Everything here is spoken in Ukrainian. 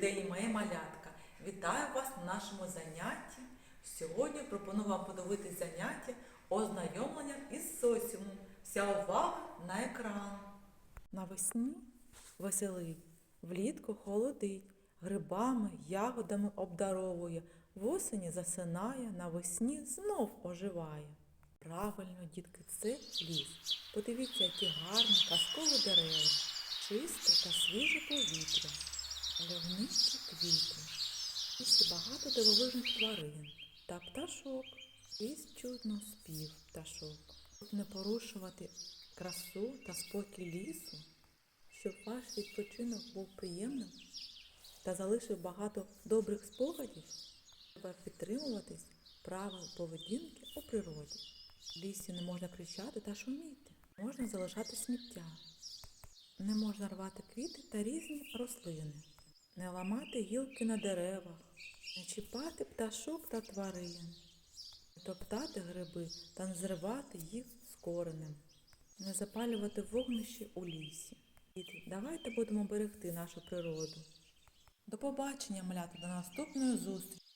Добрий день, моє малятка! Вітаю вас на нашому занятті. Сьогодні пропоную вам подивитись заняття ознайомлення із соціумом. Вся увага на екран. Навесні веселить, влітку холодить, грибами, ягодами обдаровує, восені засинає, навесні знов оживає. Правильно, дітки, це ліс. Подивіться, які гарні казкові дерева, чисте та свіже повітря, мальовничі квіти. Лісі багато дивовижних тварин та пташок. Ліс чудно спів пташок. Щоб не порушувати красу та спокій лісу, щоб ваш відпочинок був приємним та залишив багато добрих спогадів, треба підтримуватись правил поведінки у природі. В лісі не можна кричати та шуміти, можна залишати сміття. Не можна рвати квіти та різні рослини, не ламати гілки на деревах, не чіпати пташок та тварин, не топтати гриби та не зривати їх з коренем, не запалювати вогнищі у лісі. Діти, давайте будемо берегти нашу природу. До побачення, малята, до наступної зустрічі!